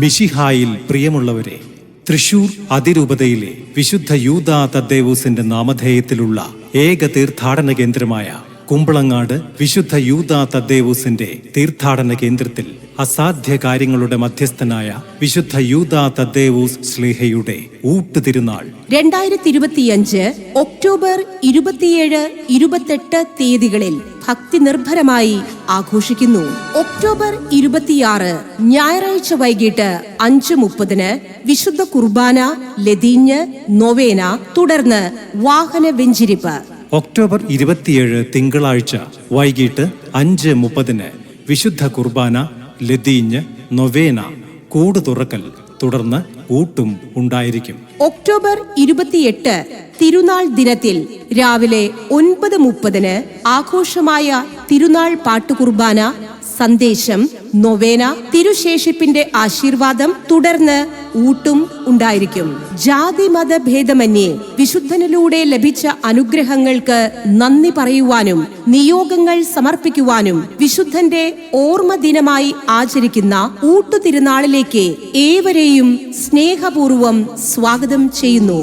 മിഷിഹായിൽ പ്രിയമുള്ളവരെ തൃശൂർ അതിരൂപതയിലെ വിശുദ്ധ യൂത തദ്ദേവൂസിന്റെ നാമധേയത്തിലുള്ള ഏക തീർത്ഥാടന കേന്ദ്രമായ കുമ്പളങ്ങാട് വിശുദ്ധ യൂത തദ്ദേവൂസിന്റെ തീർത്ഥാടന കേന്ദ്രത്തിൽ അസാധ്യ കാര്യങ്ങളുടെ മധ്യസ്ഥനായ വിശുദ്ധ യൂത തദ്ദേവൂസ് സ്ലീഹയുടെ ഊട്ടുതിരുനാൾ. രണ്ടായിരത്തി ഇരുപത്തിയഞ്ച് ഒക്ടോബർ ഇരുപത്തിയേഴ് ഇരുപത്തെട്ട് തീയതികളിൽ ഭക്തി നിർഭരമായി ആഘോഷിക്കുന്നു. ഒക്ടോബർ ഇരുപത്തിയാറ് ഞായറാഴ്ച വൈകിട്ട് അഞ്ച് മുപ്പതിന് വിശുദ്ധ കുർബാന ലതീഞ്ഞ് നൊവേന തുടർന്ന് വാഹന വെഞ്ചിരിപ്പ്. ഒക്ടോബർ ഇരുപത്തിയേഴ് തിങ്കളാഴ്ച വൈകിട്ട് അഞ്ച് മുപ്പതിന് വിശുദ്ധ കുർബാന ലതീഞ്ഞ് നൊവേന കൂട് തുറക്കൽ. തുടർന്ന് ഊട്ടും ഉണ്ടായിരിക്കും. ഒക്ടോബർ ഇരുപത്തിയെട്ട് തിരുനാൾ ദിനത്തിൽ രാവിലെ ഒൻപത് മുപ്പതിന് ആഘോഷമായ തിരുനാൾ പാട്ടുകുർബാന സന്ദേശം നൊവേന തിരുശേഷിപ്പിന്റെ ആശീർവാദം തുടർന്ന് ഊട്ടും ഉണ്ടായിരിക്കും. ജാതി മത ഭേദമന്യേ വിശുദ്ധനിലൂടെ ലഭിച്ച അനുഗ്രഹങ്ങൾക്ക് നന്ദി പറയുവാനും നിയോഗങ്ങൾ സമർപ്പിക്കുവാനും വിശുദ്ധന്റെ ഓർമ്മ ദിനമായി ആചരിക്കുന്ന ഊട്ടുതിരുനാളിലേക്ക് ഏവരെയും സ്നേഹപൂർവം സ്വാഗതം ചെയ്യുന്നു.